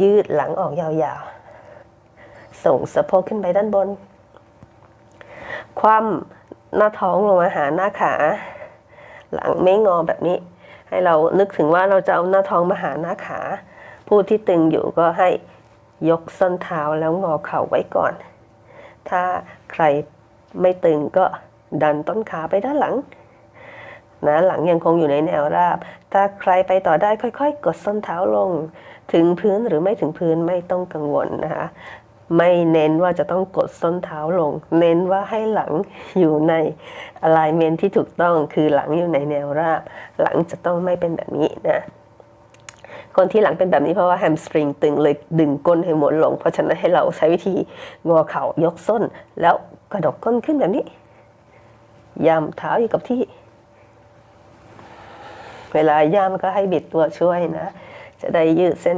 ยืดหลังออกยาวๆ ส่งสะโพกขึ้นไปด้านบน คว่ำหน้าท้องลงมาหาหน้าขา หลังไม่งอแบบนี้ ให้เรานึกถึงว่าเราจะเอาหน้าท้องมาหาหน้าขา ผู้ที่ตึงอยู่ก็ให้ยกส้นเท้าแล้วงอเข่าไว้ก่อน ถ้าใครไม่ตึงก็ดันต้นขาไปด้านหลัง นะหลังยังคงอยู่ในแนวราบ ถ้าใครไปต่อได้ค่อย ๆ กดส้นเท้าลง ถึงพื้นหรือไม่ถึงพื้นไม่ต้องกังวลนะคะไม่เน้นว่าจะต้องกดส้นเท้าลง เน้นว่าให้หลังอยู่ใน alignment ที่ถูกต้องคือหลังอยู่ในแนวราบ หลังจะต้องไม่เป็นแบบนี้นะคนที่หลังเป็นแบบนี้เพราะว่าแฮมสตริงตึงเลยดึงก้นให้หมดลง เพราะฉะนั้นให้เราใช้วิธีงอเข่ายกส้น แล้วกระดกก้นขึ้นแบบนี้ย่ำเท้าอยู่กับที่ เวลาย่ำก็ให้บิดตัวช่วยนะ จะได้ยืดเส้น